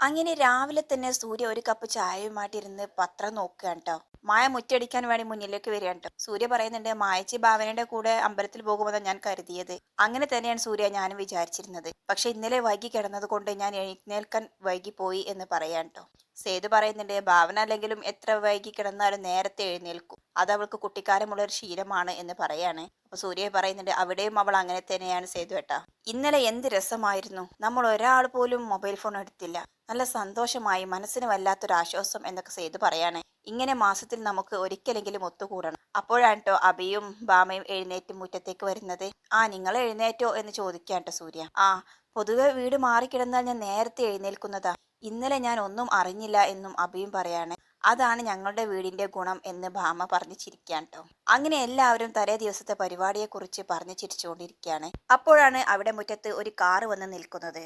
അങ്ങനെ രാവിലെ തന്നെ സൂര്യ ഒരു കപ്പ് ചായയുമായിട്ടിരുന്ന് പത്രം നോക്കുകയാണ് കേട്ടോ മായ മുറ്റടിക്കാൻ വേണ്ടി മുന്നിലേക്ക് വരികയാണ് കേട്ടോ സൂര്യ പറയുന്നുണ്ട് മായച്ചി ഭാവനയുടെ കൂടെ അമ്പലത്തിൽ പോകുമെന്നാണ് ഞാൻ കരുതിയത്. അങ്ങനെ തന്നെയാണ് സൂര്യ ഞാനും വിചാരിച്ചിരുന്നത്. പക്ഷെ ഇന്നലെ വൈകി കിടന്നത് കൊണ്ട് ഞാൻ എഴുന്നേൽക്കാൻ പോയി എന്ന് പറയാൻ കേട്ടോ സേതു പറയുന്നുണ്ട് ഭാവന അല്ലെങ്കിലും എത്ര വൈകി കിടന്നാലും നേരത്തെ എഴുന്നേൽക്കും. അത് അവൾക്ക് കുട്ടിക്കാലമുള്ള ഒരു ശീലമാണ് എന്ന് പറയാണ്. അപ്പൊ സൂര്യ പറയുന്നുണ്ട് അവിടെയും അവൾ അങ്ങനെ തന്നെയാണ് സേതു ഏട്ടാ. ഇന്നലെ എന്ത് രസമായിരുന്നു. നമ്മൾ ഒരാൾ പോലും മൊബൈൽ ഫോൺ എടുത്തില്ല. നല്ല സന്തോഷമായി മനസ്സിന് വല്ലാത്തൊരു ആശ്വാസം എന്നൊക്കെ സേതു പറയാണ്. ഇങ്ങനെ മാസത്തിൽ നമുക്ക് ഒരിക്കലെങ്കിലും ഒത്തുകൂടണം. അപ്പോഴാണ് കേട്ടോ അബിയും ബാമയും എഴുന്നേറ്റ് മുറ്റത്തേക്ക് വരുന്നത്. ആ നിങ്ങൾ എഴുന്നേറ്റോ? എന്ന് ചോദിക്കാൻ സൂര്യ. ആ പൊതുവെ വീട് മാറിക്കിടന്നാൽ ഞാൻ നേരത്തെ എഴുന്നേൽക്കുന്നതാ. ഇന്നലെ ഞാൻ ഒന്നും അറിഞ്ഞില്ല എന്നും അബിയും പറയാണ്. അതാണ് ഞങ്ങളുടെ വീടിന്റെ ഗുണം എന്ന് ഭാമ പറഞ്ഞു ചിരിക്കാൻ കേട്ടോ അങ്ങനെ എല്ലാവരും തലേ ദിവസത്തെ പരിപാടിയെക്കുറിച്ച് പറഞ്ഞു ചിരിച്ചുകൊണ്ടിരിക്കുകയാണ്. അപ്പോഴാണ് അവിടെ മുറ്റത്ത് ഒരു കാറ് വന്ന് നിൽക്കുന്നത്.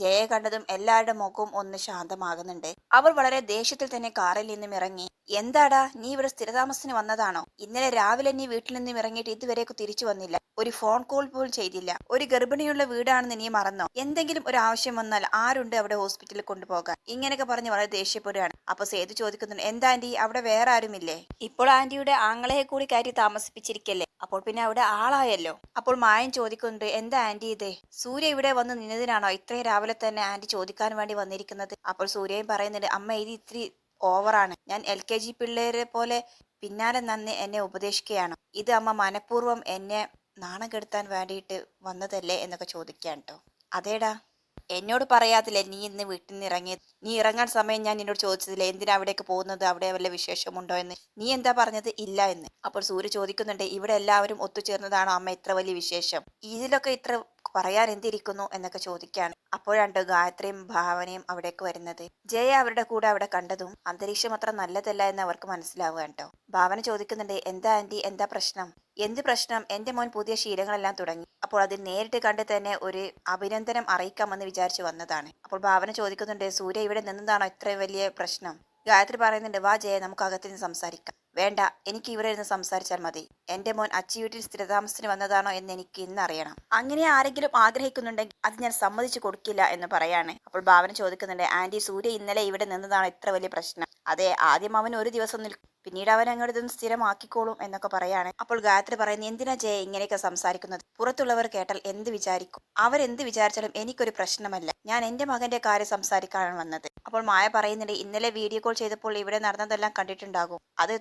ജയയെ കണ്ടതും എല്ലാവരുടെ മുഖവും ഒന്ന് ശാന്തമാകുന്നുണ്ട്. അവർ വളരെ ദേഷ്യത്തിൽ തന്നെ കാറിൽ നിന്നും ഇറങ്ങി. എന്താടാ നീ ഇവിടെ സ്ഥിരതാമസത്തിന് വന്നതാണോ? ഇന്നലെ രാവിലെ നീ വീട്ടിൽ നിന്നും ഇറങ്ങിയിട്ട് ഇതുവരെയൊക്കെ തിരിച്ചു വന്നില്ല. ഒരു ഫോൺ കോൾ പോലും ചെയ്തില്ല. ഒരു ഗർഭിണിയുള്ള വീടാണെന്ന് നീ മറന്നോ? എന്തെങ്കിലും ഒരു ആവശ്യം വന്നാൽ ആരുണ്ട് അവിടെ ഹോസ്പിറ്റലിൽ കൊണ്ടുപോകാൻ? ഇങ്ങനെയൊക്കെ പറഞ്ഞ് വളരെ ദേഷ്യപ്പെടുകയാണ്. അപ്പൊ സേതു ചോദിക്കുന്നുണ്ട് എന്താ ആന്റി അവിടെ വേറെ ആരുമില്ലേ? ഇപ്പോൾ ആന്റിയുടെ ആങ്ങളെ കൂടി കയറ്റി താമസിപ്പിച്ചിരിക്കല്ലേ? അപ്പോൾ പിന്നെ അവിടെ ആളായല്ലോ. അപ്പോൾ മായൻ ചോദിക്കുന്നുണ്ട് എന്താ ആന്റി ഇത്? സൂര്യ ഇവിടെ വന്ന് നിന്നതിനാണോ ഇത്രയും രാവിലെ തന്നെ ആന്റി ചോദിക്കാൻ വേണ്ടി വന്നിരിക്കുന്നത്? അപ്പോൾ സൂര്യയും പറയുന്നുണ്ട് അമ്മ ഇത് ഇത്തിരി ഓവറാണ്. ഞാൻ എൽ കെ ജി പിള്ളേരെ പോലെ പിന്നാലെ നന്ന് എന്നെ ഉപദേശിക്കുകയാണ്. ഇത് അമ്മ മനഃപൂർവം എന്നെ നാണം കെടുത്താൻ വേണ്ടിയിട്ട് വന്നതല്ലേ? എന്നൊക്കെ ചോദിക്കാൻ കേട്ടോ അതേടാ. എന്നോട് പറയാത്തില്ലേ നീ ഇന്ന് വീട്ടിൽ നിന്ന് ഇറങ്ങി നീ ഇറങ്ങാൻ സമയം ഞാൻ എന്നോട് ചോദിച്ചതില്ലേ എന്തിനാ അവിടേക്ക് പോകുന്നത്? അവിടെ വല്ല വിശേഷമുണ്ടോ? എന്ന്. നീ എന്താ പറഞ്ഞത്? ഇല്ല എന്ന്. അപ്പോൾ സൂര്യ ചോദിക്കുന്നുണ്ട് ഇവിടെ എല്ലാവരും ഒത്തുചേർന്നതാണോ അമ്മ? ഇത്ര വലിയ വിശേഷം. ഇതിലൊക്കെ ഇത്ര പറയാൻ എന്തിരിക്കുന്നു എന്നൊക്കെ ചോദിക്കുകയാണ് അപ്പോഴാണ് ഗായത്രിയും ഭാവനയും അവിടേക്ക് വരുന്നത്. ജയ അവരുടെ കൂടെ അവിടെ കണ്ടതും അന്തരീക്ഷം അത്ര നല്ലതല്ല എന്ന് അവർക്ക് മനസ്സിലാവുക കേട്ടോ. ഭാവന ചോദിക്കുന്നുണ്ട് എന്താ ആന്റി എന്താ പ്രശ്നം? എന്ത് പ്രശ്നം? എന്റെ മോൻ പുതിയ ശീലങ്ങളെല്ലാം തുടങ്ങി. അപ്പോൾ അതിൽ നേരിട്ട് കണ്ട് തന്നെ ഒരു അഭിനന്ദനം അറിയിക്കാമെന്ന് വിചാരിച്ചു വന്നതാണ്. അപ്പോൾ ഭാവന ചോദിക്കുന്നുണ്ട് സൂര്യ ഇവിടെ നിന്നതാണോ ഇത്രയും വലിയ പ്രശ്നം? ഗായത്രി പറയുന്നുണ്ട് വാ ജയ നമുക്ക് അകത്തിരുന്ന് സംസാരിക്കാം. വേണ്ട എനിക്ക് ഇവിടെ ഇരുന്ന് സംസാരിച്ചാൽ മതി. എന്റെ മോൻ അച്ചി വീട്ടിൽ സ്ഥിരതാമസത്തിന് വന്നതാണോ എന്ന് എനിക്ക് ഇന്ന് അറിയണം. അങ്ങനെ ആരെങ്കിലും ആഗ്രഹിക്കുന്നുണ്ടെങ്കിൽ അത് ഞാൻ സമ്മതിച്ചു കൊടുക്കില്ല എന്ന് പറയാണ്. അപ്പോൾ ഭാവന ചോദിക്കുന്നുണ്ട് ആന്റി സൂര്യ ഇന്നലെ ഇവിടെ നിന്നതാണ് ഇത്ര വലിയ പ്രശ്നം. അതെ ആദ്യം അവൻ ഒരു ദിവസം നിൽക്കും പിന്നീട് അവൻ അങ്ങോട്ടും സ്ഥിരമാക്കിക്കോളും എന്നൊക്കെ പറയാണ്. അപ്പോൾ ഗായത്രി പറയുന്നത് എന്തിനാ ജയ ഇങ്ങനെയൊക്കെ സംസാരിക്കുന്നത്? പുറത്തുള്ളവർ കേട്ടാൽ എന്ത് വിചാരിക്കും? അവരെന്ത് വിചാരിച്ചാലും എനിക്കൊരു പ്രശ്നമല്ല. ഞാൻ എന്റെ മകന്റെ കാര്യം സംസാരിക്കാനാണ് വന്നത്. അപ്പോൾ മായ പറയുന്നുണ്ട് ഇന്നലെ വീഡിയോ കോൾ ചെയ്തപ്പോൾ ഇവിടെ നടന്നതെല്ലാം കണ്ടിട്ടുണ്ടാകും. അത്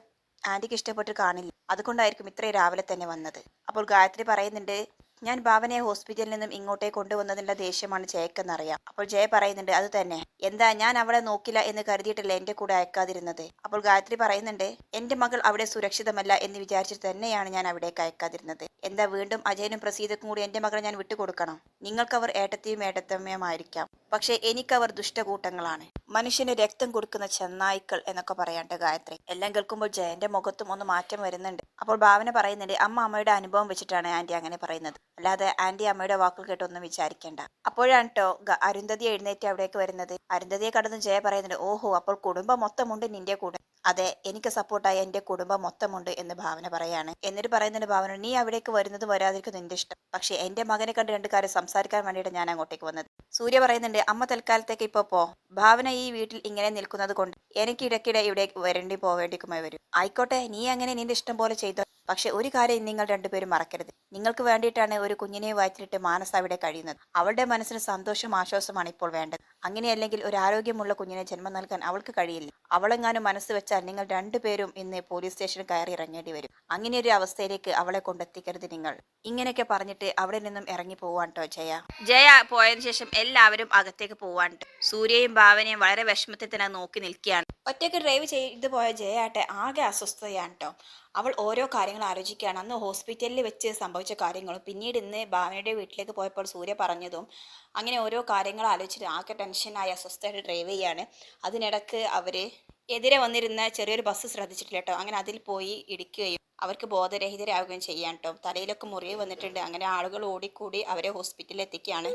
ആന്റിക്ക് ഇഷ്ടപ്പെട്ട് കാണില്ല. അതുകൊണ്ടായിരിക്കും ഇത്രയും രാവിലെ തന്നെ വന്നത്. അപ്പോൾ ഗായത്രി പറയുന്നുണ്ട് ഞാൻ ഭാവനയെ ഹോസ്പിറ്റലിൽ നിന്നും ഇങ്ങോട്ടേക്ക് കൊണ്ടുവന്നതിന്റെ ദേഷ്യമാണ് ജയക്കെന്നറിയാം. അപ്പോൾ ജയ പറയുന്നുണ്ട് അത് തന്നെ. എന്താ ഞാൻ അവളെ നോക്കില്ല എന്ന് കരുതിയിട്ടല്ല എന്റെ കൂടെ അയക്കാതിരുന്നത്? അപ്പോൾ ഗായത്രി പറയുന്നുണ്ട് എന്റെ മകൾ അവിടെ സുരക്ഷിതമല്ല എന്ന് വിചാരിച്ചിട്ട് തന്നെയാണ് ഞാൻ അവിടേക്ക് അയക്കാതിരുന്നത്. എന്താ വീണ്ടും അജയനും പ്രസീതക്കും കൂടി എന്റെ മകളെ ഞാൻ വിട്ടുകൊടുക്കണം? നിങ്ങൾക്കവർ ഏട്ടത്തെയും ഏട്ടത്തമ്മയുമായിരിക്കാം പക്ഷേ എനിക്കവർ ദുഷ്ടകൂട്ടങ്ങളാണ്. മനുഷ്യന് രക്തം കൊടുക്കുന്ന ചെന്നായ്ക്കൾ എന്നൊക്കെ പറയാണ്ട് ഗായത്രി. എല്ലാം കേൾക്കുമ്പോൾ ജയന്റെ മുഖത്തും ഒന്ന് മാറ്റം വരുന്നുണ്ട്. അപ്പോൾ ഭാവന പറയുന്നുണ്ട് അമ്മ അമ്മയുടെ അനുഭവം വെച്ചിട്ടാണ് ആന്റി അങ്ങനെ പറയുന്നത്. അല്ലാതെ ആന്റി അമ്മയുടെ വാക്കുകൾ കേട്ടൊന്നും വിചാരിക്കേണ്ട. അപ്പോഴാണ് കേട്ടോ അരുന്ധതി എഴുന്നേറ്റ് അവിടേക്ക് വരുന്നത്. അരുന്ധതിയെ കടന്ന് ജയ പറയുന്നുണ്ട് ഓഹോ അപ്പോൾ കുടുംബം മൊത്തമുണ്ട് നിന്റെ കൂടെ. അതെ എനിക്ക് സപ്പോർട്ടായ എന്റെ കുടുംബം മൊത്തമുണ്ട് എന്ന് ഭാവന പറയാണ്. എന്നിട്ട് പറയുന്നുണ്ട് ഭാവന നീ അവിടേക്ക് വരുന്നത് വരാതിരിക്കും നിന്റെ ഇഷ്ടം. പക്ഷേ എന്റെ മകനെ കണ്ട് രണ്ട് കാര്യം സംസാരിക്കാൻ വേണ്ടിയിട്ട് ഞാൻ അങ്ങോട്ടേക്ക് വന്നത്. സൂര്യ പറയുന്നുണ്ട് അമ്മ തൽക്കാലത്തേക്ക് ഇപ്പൊ പോ. ഭാവന ഈ വീട്ടിൽ ഇങ്ങനെ നിൽക്കുന്നത് കൊണ്ട് എനിക്ക് ഇടയ്ക്കിടെ ഇവിടെ വരേണ്ടി പോവേണ്ടിക്കുമായി വരും. ആയിക്കോട്ടെ നീ അങ്ങനെ നിന്റെ ഇഷ്ടം പോലെ ചെയ്തോ. പക്ഷെ ഒരു കാര്യം നിങ്ങൾ രണ്ടുപേരും മറക്കരുത്. നിങ്ങൾക്ക് വേണ്ടിയിട്ടാണ് ഒരു കുഞ്ഞിനെ വയറ്റിലിട്ട് മാനസ അവിടെ കഴിയുന്നത്. അവളുടെ മനസ്സിന് സന്തോഷം ആശ്വാസമാണ് ഇപ്പോൾ വേണ്ടത്. അങ്ങനെയല്ലെങ്കിൽ ഒരു ആരോഗ്യമുള്ള കുഞ്ഞിനെ ജന്മം നൽകാൻ അവൾക്ക് കഴിയില്ല. അവളെങ്ങാനും മനസ്സ് വെച്ചാൽ നിങ്ങൾ രണ്ടുപേരും ഇന്ന് പോലീസ് സ്റ്റേഷനിൽ കയറി ഇറങ്ങേണ്ടി വരും. അങ്ങനെ ഒരു അവസ്ഥയിലേക്ക് അവളെ കൊണ്ടെത്തിക്കരുത് നിങ്ങൾ. ഇങ്ങനെയൊക്കെ പറഞ്ഞിട്ട് അവിടെ നിന്നും ഇറങ്ങി പോവാൻ കേട്ടോ ജയ. ജയ പോയതിനു ശേഷം എല്ലാവരും അകത്തേക്ക് പോവാൻ സൂര്യയും ഭാവനയും വളരെ വിഷമത്തിൽ തന്നെ നോക്കി നിൽക്കുകയാണ്. ഒറ്റയ്ക്ക് ഡ്രൈവ് ചെയ്ത് പോയ ജയ ആകെ അസ്വസ്ഥതയാണ് കേട്ടോ അവൾ ഓരോ കാര്യങ്ങൾ ആലോചിക്കുകയാണ്. അന്ന് ഹോസ്പിറ്റലിൽ വെച്ച് സംഭവിച്ച കാര്യങ്ങളും പിന്നീട് ഇന്ന് ഭാവനയുടെ വീട്ടിലേക്ക് പോയപ്പോൾ സൂര്യ പറഞ്ഞതും അങ്ങനെ ഓരോ കാര്യങ്ങൾ ആലോചിച്ചിട്ട് ആകെ ടെൻഷനായി അസ്വസ്ഥമായിട്ട് ഡ്രൈവ് ചെയ്യാണ്. അതിനിടക്ക് അവർ എതിരെ വന്നിരുന്ന ചെറിയൊരു ബസ് ശ്രദ്ധിച്ചിട്ടില്ല കേട്ടോ. അങ്ങനെ അതിൽ പോയി ഇടിക്കുകയും അവർക്ക് ബോധരഹിതരാകുകയും ചെയ്യാൻ കേട്ടോ. തലയിലൊക്കെ മുറിവ് വന്നിട്ടുണ്ട്. അങ്ങനെ ആളുകൾ ഓടിക്കൂടി അവരെ ഹോസ്പിറ്റലിൽ എത്തിക്കുകയാണ്.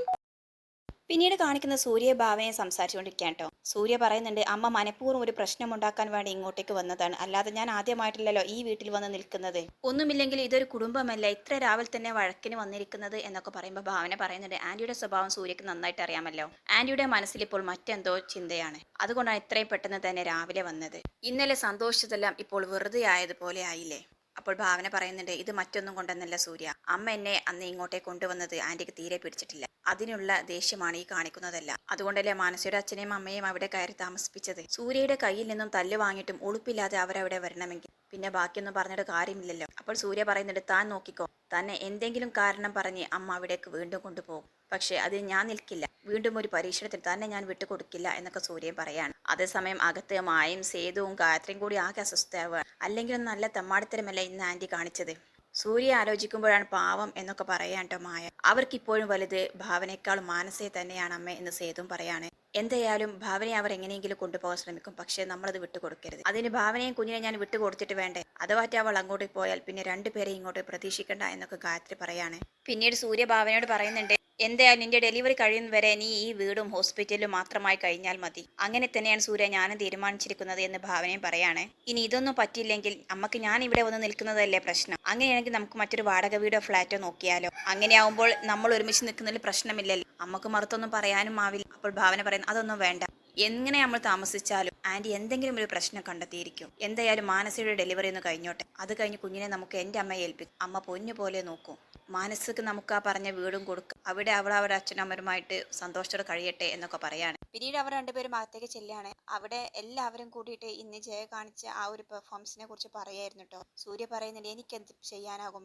പിന്നീട് കാണിക്കുന്ന സൂര്യ ഭാവനയെ സംസാരിച്ചുകൊണ്ടിരിക്കുകയാണ് കേട്ടോ. സൂര്യ പറയുന്നുണ്ട് അമ്മ മനഃപൂർവം ഒരു പ്രശ്നം ഉണ്ടാക്കാൻ വേണ്ടി ഇങ്ങോട്ടേക്ക് വന്നതാണ്. അല്ലാതെ ഞാൻ ആദ്യമായിട്ടില്ലല്ലോ ഈ വീട്ടിൽ വന്ന് നിൽക്കുന്നത്. ഒന്നുമില്ലെങ്കിൽ ഇതൊരു കുടുംബമല്ല. ഇത്ര രാവിലെ തന്നെ വഴക്കിന് വന്നിരിക്കുന്നത് എന്നൊക്കെ പറയുമ്പോൾ ഭാവന പറയുന്നുണ്ട് ആന്റിയുടെ സ്വഭാവം സൂര്യക്ക് നന്നായിട്ട് അറിയാമല്ലോ. ആന്റിയുടെ മനസ്സിൽ ഇപ്പോൾ മറ്റെന്തോ ചിന്തയാണ്. അതുകൊണ്ടാണ് ഇത്രയും പെട്ടെന്ന് തന്നെ രാവിലെ വന്നത്. ഇന്നലെ സന്തോഷിച്ചതെല്ലാം ഇപ്പോൾ വെറുതെ ആയതുപോലെ ആയില്ലേ? അപ്പോൾ ഭാവന പറയുന്നുണ്ട് ഇത് മറ്റൊന്നും കൊണ്ടെന്നല്ല സൂര്യ. അമ്മ എന്നെ അന്ന് ഇങ്ങോട്ടേ കൊണ്ടുവന്നത് ആന്റിക്ക് തീരെ പിടിച്ചിട്ടില്ല. അതിനുള്ള ദേഷ്യമാണ് ഈ കാണിക്കുന്നതല്ല. അതുകൊണ്ടല്ലേ മാനസിയുടെ അച്ഛനെയും അമ്മയും അവിടെ കയറി താമസിപ്പിച്ചത്. സൂര്യയുടെ കയ്യിൽ നിന്നും തല്ല് വാങ്ങിയിട്ടും ഉളുപ്പില്ലാതെ അവരവിടെ വരണമെങ്കിൽ. പിന്നെ ബാക്കിയൊന്നും പറഞ്ഞിട്ട് കാര്യമില്ലല്ലോ. അപ്പോൾ സൂര്യ പറയുന്നുണ്ട് താൻ നോക്കിക്കോ. തന്നെ എന്തെങ്കിലും കാരണം പറഞ്ഞ് അമ്മ അവിടേക്ക് വീണ്ടും കൊണ്ടുപോകും. പക്ഷേ അതിന് ഞാൻ നിൽക്കില്ല. വീണ്ടും ഒരു പരീക്ഷണത്തിൽ തന്നെ ഞാൻ വിട്ടുകൊടുക്കില്ല എന്നൊക്കെ സൂര്യൻ പറയാണ്. അതേസമയം അകത്ത് മായും സേതുവും ഗായത്രിയും കൂടി ആകെ അസ്വസ്ഥയാവുക അല്ലെങ്കിലും നല്ല തമ്മാടിത്തരമല്ല ഇന്ന് ആന്റി കാണിച്ചത്. സൂര്യ ആലോചിക്കുമ്പോഴാണ് പാവം എന്നൊക്കെ പറയാൻ മായ. അവർക്കിപ്പോഴും വലുത് ഭാവനേക്കാൾ മാനസയെ തന്നെയാണ് അമ്മ എന്ന് സേതും പറയാണ്. എന്തായാലും ഭാവനയെ അവർ എങ്ങനെയെങ്കിലും കൊണ്ടുപോകാൻ ശ്രമിക്കും. പക്ഷേ നമ്മളത് വിട്ടുകൊടുക്കരുത്. അതിന് ഭാവനയും കുഞ്ഞിനെ ഞാൻ വിട്ടുകൊടുത്തിട്ട് വേണ്ടേ? അഥവാറ്റ അവൾ അങ്ങോട്ട് പോയാൽ പിന്നെ രണ്ടുപേരെ ഇങ്ങോട്ട് പ്രതീക്ഷിക്കണ്ട എന്നൊക്കെ ഗായത്രി പറയാണ്. പിന്നീട് സൂര്യ ഭാവനയോട് പറയുന്നുണ്ട് എന്തായാലും നിന്റെ ഡെലിവറി കഴിയുന്ന വരെ നീ ഈ വീടും ഹോസ്പിറ്റലും മാത്രമായി കഴിഞ്ഞാൽ മതി. അങ്ങനെ തന്നെയാണ് സൂര്യ ഞാനും തീരുമാനിച്ചിരിക്കുന്നത് എന്ന് ഭാവനയും പറയാണ്. ഇനി ഇതൊന്നും പറ്റിയില്ലെങ്കിൽ അമ്മയ്ക്ക് ഞാൻ ഇവിടെ വന്ന് നിൽക്കുന്നതല്ലേ പ്രശ്നം. അങ്ങനെയാണെങ്കിൽ നമുക്ക് മറ്റൊരു വാടക വീടോ ഫ്ലാറ്റോ നോക്കിയാലോ? അങ്ങനെയാവുമ്പോൾ നമ്മൾ ഒരുമിച്ച് നിൽക്കുന്നതിൽ പ്രശ്നമില്ലല്ലോ? അമ്മയ്ക്ക് മറുത്തൊന്നും പറയാനും ആവില്ല. അപ്പോൾ ഭാവന പറയുന്നു അതൊന്നും വേണ്ട. എങ്ങനെ നമ്മൾ താമസിച്ചാലും ആന്റി എന്തെങ്കിലും ഒരു പ്രശ്നം കണ്ടെത്തിയിരിക്കും. എന്തായാലും മാനസയുടെ ഡെലിവറി ഒന്ന് കഴിഞ്ഞോട്ടെ. അത് കഴിഞ്ഞ് കുഞ്ഞിനെ നമുക്ക് എന്റെ അമ്മയെ ഏൽപ്പിക്കും. അമ്മ പൊന്നു പോലെ നോക്കും. മാനസിക്ക് നമുക്ക് ആ പറഞ്ഞ വീടും കൊടുക്കുക അവിടെ അവൾ അവരുടെ അച്ഛനമ്മരുമായിട്ട് സന്തോഷത്തോടെ കഴിയട്ടെ എന്നൊക്കെ പറയാണ്. പിന്നീട് അവർ രണ്ടുപേരും അകത്തേക്ക് ചെല്ലുകയാണ്. അവിടെ എല്ലാവരും കൂടിയിട്ട് ഇന്ന് ജയ കാണിച്ച ആ ഒരു പെർഫോമൻസിനെ കുറിച്ച് പറയായിരുന്നു കേട്ടോ സൂര്യ പറയുന്നുണ്ട് എനിക്ക് എന്ത് ചെയ്യാനാകും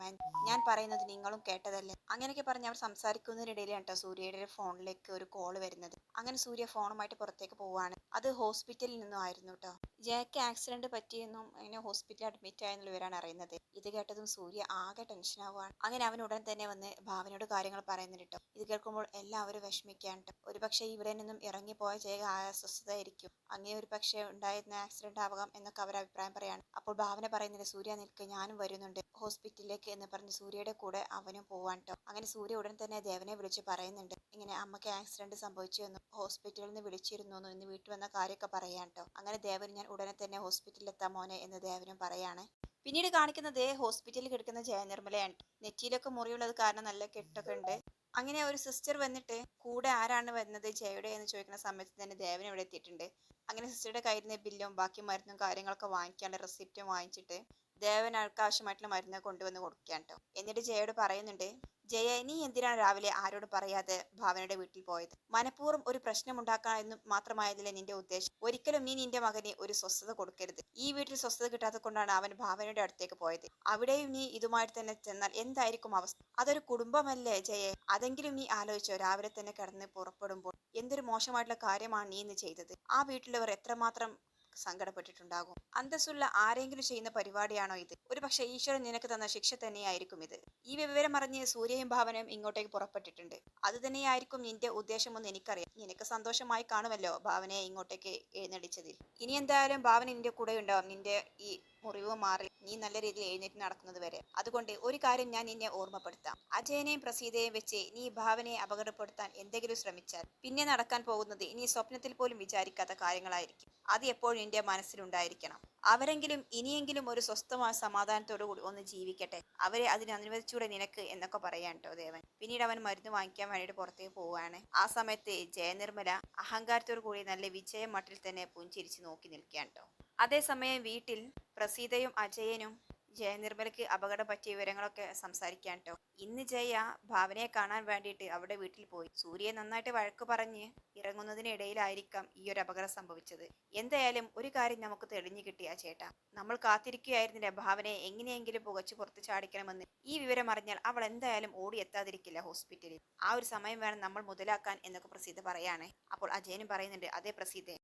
ഞാൻ പറയുന്നത് നിങ്ങളും കേട്ടതല്ലേ? അങ്ങനെയൊക്കെ പറഞ്ഞ് അവർ സംസാരിക്കുന്നതിനിടയിലാണ് കേട്ടോ സൂര്യയുടെ ഫോണിലേക്ക് ഒരു കോൾ വരുന്നത്. അങ്ങനെ സൂര്യ ഫോണുമായിട്ട് പുറത്തേക്ക് പോവുകയാണ് അത് ഹോസ്പിറ്റലിൽ നിന്നും ആയിരുന്നു കേട്ടോ ജയക്ക് ആക്സിഡന്റ് പറ്റിയെന്നും അങ്ങനെ ഹോസ്പിറ്റലിൽ അഡ്മിറ്റ് ആയെന്നുള്ള വിവരമാണ് അറിയുന്നത്. ഇത് കേട്ടതും സൂര്യ ആകെ ടെൻഷൻ ആവുകയാണ്. അങ്ങനെ അവൻ ഉടൻ തന്നെ വന്ന് ഭാവനയോട് കാര്യങ്ങൾ പറയുന്നുണ്ട് ഇത് കേൾക്കുമ്പോൾ എല്ലാവരും വിഷമിക്കാൻ ഒരു ഒരുപക്ഷെ ഇവിടെ നിന്നും ഇറങ്ങിപ്പോയ ജയ അസ്വസ്ഥതയായിരിക്കും. അങ്ങനെ ഒരു പക്ഷേ ഉണ്ടായിരുന്ന ആക്സിഡന്റ് ആവാം എന്നൊക്കെ അവർ അഭിപ്രായം പറയാണ്. അപ്പോൾ ഭാവന പറയുന്നില്ല സൂര്യ നിൽക്ക് ഞാനും വരുന്നുണ്ട്. ഹോസ്പിറ്റലിലേക്ക് എന്ന് പറഞ്ഞ് സൂര്യയുടെ കൂടെ അവനും പോവാൻ കേട്ടോ അങ്ങനെ സൂര്യ ഉടൻ തന്നെ ദേവനെ വിളിച്ച് പറയുന്നുണ്ട് ഇങ്ങനെ അമ്മയ്ക്ക് ആക്സിഡന്റ് സംഭവിച്ചു എന്നും ഹോസ്പിറ്റലിൽ നിന്ന് വിളിച്ചിരുന്നു എന്നും ഇന്ന് വീട്ടിൽ വന്ന കാര്യമൊക്കെ പറയാൻ കേട്ടോ അങ്ങനെ ദേവൻ ഞാൻ ഉടനെ തന്നെ ഹോസ്പിറ്റലിൽ എത്താം മോനെ എന്ന് ദേവനും പറയാണ്. പിന്നീട് കാണിക്കുന്നത് ഹോസ്പിറ്റലിൽ കിടക്കുന്ന ജയനിർമ്മലയാണ്. നെറ്റിയിലൊക്കെ മുറിയുള്ളത് കാരണം നല്ല കെട്ടൊക്കെ ഉണ്ട് അങ്ങനെ ഒരു സിസ്റ്റർ വന്നിട്ട് കൂടെ ആരാണ് വരുന്നത് ജയയുടെ എന്ന് ചോദിക്കുന്ന സമയത്ത് തന്നെ ദേവൻ ഇവിടെ എത്തിയിട്ടുണ്ട്. അങ്ങനെ സിസ്റ്ററുടെ കയ്യിൽ നിന്ന് ബില്ലും ബാക്കി മരുന്നും കാര്യങ്ങളൊക്കെ വാങ്ങിക്കാണ്ട് റെസിപ്റ്റും വാങ്ങിച്ചിട്ട് ദേവൻ ആവശ്യമായിട്ടുള്ള മരുന്ന് കൊണ്ടുവന്ന് കൊടുക്കുകയാണ് കേട്ടോ. എന്നിട്ട് ജയയോട് പറയുന്നുണ്ട് ജയ നീ എന്തിനാണ് രാവിലെ ആരോട് പറയാതെ ഭാവനയുടെ വീട്ടിൽ പോയത്? മനഃപൂർവം ഒരു പ്രശ്നം എന്ന് മാത്രമായതില്ലേ നിന്റെ ഉദ്ദേശം. ഒരിക്കലും നീ നിന്റെ മകനെ ഒരു സ്വസ്ഥത കൊടുക്കരുത്. ഈ വീട്ടിൽ സ്വസ്ഥത കിട്ടാത്തത് കൊണ്ടാണ് അവൻ ഭാവനയുടെ അടുത്തേക്ക് പോയത്. അവിടെയും നീ ഇതുമായിട്ട് തന്നെ ചെന്നാൽ എന്തായിരിക്കും അവസ്ഥ? അതൊരു കുടുംബമല്ലേ ജയെ? അതെങ്കിലും നീ ആലോചിച്ചോ രാവിലെ തന്നെ കിടന്ന് പുറപ്പെടുമ്പോൾ എന്തൊരു മോശമായിട്ടുള്ള കാര്യമാണ് നീ ഇന്ന് ചെയ്തത്? ആ വീട്ടിലുള്ളവർ എത്രമാത്രം സങ്കടപ്പെട്ടിട്ടുണ്ടാകും. അന്തസ്സുള്ള ആരെങ്കിലും ചെയ്യുന്ന പരിപാടിയാണോ ഇത്? ഒരു പക്ഷേ ഈശ്വരൻ നിനക്ക് തന്ന ശിക്ഷ തന്നെയായിരിക്കും ഇത്. ഈ വിവരം അറിഞ്ഞ് സൂര്യയും ഭാവനയും ഇങ്ങോട്ടേക്ക് പുറപ്പെട്ടിട്ടുണ്ട്. അത് തന്നെയായിരിക്കും നിന്റെ ഉദ്ദേശമെന്ന് എനിക്കറിയാം. നിനക്ക് സന്തോഷമായി കാണുമല്ലോ ഭാവനയെ ഇങ്ങോട്ടേക്ക് എഴുന്നടിച്ചതിൽ ഇനി എന്തായാലും ഭാവന നിന്റെ കൂടെ ഉണ്ടാവും നിന്റെ ഈ മുറിവ് മാറി നീ നല്ല രീതിയിൽ എഴുന്നേറ്റ് നടക്കുന്നത് വരെ. അതുകൊണ്ട് ഒരു കാര്യം ഞാൻ നിന്നെ ഓർമ്മപ്പെടുത്താം. അജയനെയും പ്രസീതയെയും വെച്ച് നീ ഭാവനയെ അപകടപ്പെടുത്താൻ എന്തെങ്കിലും ശ്രമിച്ചാൽ പിന്നെ നടക്കാൻ പോകുന്നത് ഇനി സ്വപ്നത്തിൽ പോലും വിചാരിക്കാത്ത കാര്യങ്ങളായിരിക്കും. അത് എപ്പോഴും നിന്റെ മനസ്സിലുണ്ടായിരിക്കണം അവരെങ്കിലും ഇനിയെങ്കിലും ഒരു സ്വസ്ഥമായ സമാധാനത്തോടു കൂടി ഒന്ന് ജീവിക്കട്ടെ. അവരെ അതിന് അനുവദിച്ചൂടെ നിനക്ക് എന്നൊക്കെ പറയാൻ കേട്ടോ ദേവൻ. പിന്നീട് അവൻ മരുന്ന് വാങ്ങിക്കാൻ വേണ്ടിയിട്ട് പുറത്തേക്ക് പോവുകയാണ്. ആ സമയത്ത് ജയനിർമ്മല അഹങ്കാരത്തോടു കൂടി നല്ല വിജയ മട്ടിൽ തന്നെ പുഞ്ചിരിച്ച് നോക്കി നിൽക്കുകയാണ് കേട്ടോ അതേസമയം വീട്ടിൽ പ്രസീതയും അജയനും ജയനിർമ്മലയ്ക്ക് അപകടം പറ്റിയ വിവരങ്ങളൊക്കെ സംസാരിക്കാൻ കേട്ടോ ഇന്ന് ജയ ഭാവനയെ കാണാൻ വേണ്ടിയിട്ട് അവിടെ വീട്ടിൽ പോയി. സൂര്യയെ നന്നായിട്ട് വഴക്ക് പറഞ്ഞ് ഇറങ്ങുന്നതിനിടയിലായിരിക്കാം ഈ ഒരു അപകടം സംഭവിച്ചത്. എന്തായാലും ഒരു കാര്യം നമുക്ക് തെളിഞ്ഞു കിട്ടിയ ചേട്ടാ. നമ്മൾ കാത്തിരിക്കുകയായിരുന്നില്ല ഭാവനയെ? എങ്ങനെയെങ്കിലും പുകച്ചു പുറത്ത് ചാടിക്കണമെന്ന്. ഈ വിവരം അറിഞ്ഞാൽ അവൾ എന്തായാലും ഓടി എത്താതിരിക്കില്ല ഹോസ്പിറ്റലിൽ. ആ ഒരു സമയം വേണം നമ്മൾ മുതലാക്കാൻ എന്നൊക്കെ പ്രസീത പറയാണ്. അപ്പോൾ അജയനും പറയുന്നുണ്ട് അതേ പ്രസീതെ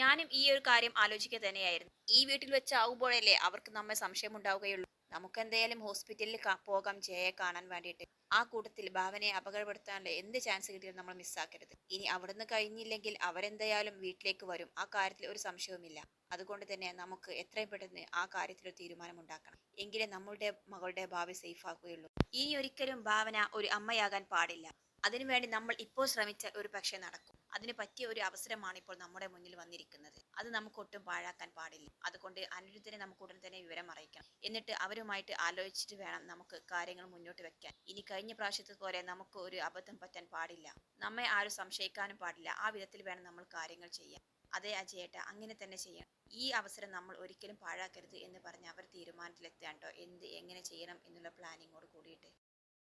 ഞാനും ഈ ഒരു കാര്യം ആലോചിക്കുക തന്നെയായിരുന്നു. ഈ വീട്ടിൽ വെച്ചാവുമ്പോഴല്ലേ അവർക്ക് നമ്മെ സംശയം ഉണ്ടാവുകയുള്ളൂ നമുക്ക് എന്തായാലും ഹോസ്പിറ്റലിൽ പോകാം ജയയെ കാണാൻ വേണ്ടിയിട്ട്. ആ കൂട്ടത്തിൽ ഭാവനയെ അപകടപ്പെടുത്താനുള്ള എന്ത് ചാൻസ് കിട്ടിയാലും നമ്മൾ മിസ്സാക്കരുത് ഇനി അവിടുന്ന് കഴിഞ്ഞില്ലെങ്കിൽ അവരെന്തായാലും വീട്ടിലേക്ക് വരും. ആ കാര്യത്തിൽ ഒരു സംശയവുമില്ല. അതുകൊണ്ട് തന്നെ നമുക്ക് എത്രയും പെട്ടെന്ന് ആ കാര്യത്തിൽ ഒരു തീരുമാനം ഉണ്ടാക്കണം എങ്കിലേ നമ്മളുടെ മകളുടെ ഭാവി സേഫ് ആക്കുകയുള്ളൂ ഇനി ഒരിക്കലും ഭാവന ഒരു അമ്മയാകാൻ പാടില്ല. അതിനുവേണ്ടി നമ്മൾ ഇപ്പോൾ ശ്രമിച്ച ഒരു പക്ഷേ നടക്കും. അതിന് പറ്റിയ ഒരു അവസരമാണ് ഇപ്പോൾ നമ്മുടെ മുന്നിൽ വന്നിരിക്കുന്നത്. അത് നമുക്ക് ഒട്ടും പാഴാക്കാൻ പാടില്ല. അതുകൊണ്ട് അനിരുദ്ധനെ നമുക്ക് ഉടൻ തന്നെ വിവരം അറിയിക്കണം എന്നിട്ട് അവരുമായിട്ട് ആലോചിച്ചിട്ട് വേണം നമുക്ക് കാര്യങ്ങൾ മുന്നോട്ട് വെക്കാൻ. ഇനി കഴിഞ്ഞ പ്രാവശ്യത്തെ പോലെ നമുക്ക് ഒരു അബദ്ധം പറ്റാൻ പാടില്ല. നമ്മെ ആരും സംശയിക്കാനും പാടില്ല. ആ വിധത്തിൽ വേണം നമ്മൾ കാര്യങ്ങൾ ചെയ്യാൻ. അതേ അജയേട്ട അങ്ങനെ തന്നെ ചെയ്യണം. ഈ അവസരം നമ്മൾ ഒരിക്കലും പാഴാക്കരുത് എന്ന് പറഞ്ഞ് അവർ തീരുമാനത്തിലെത്തുകയാണ് കേട്ടോ. എന്ത് എങ്ങനെ ചെയ്യണം എന്നുള്ള പ്ലാനിങ്ങോട് കൂടിയിട്ട്.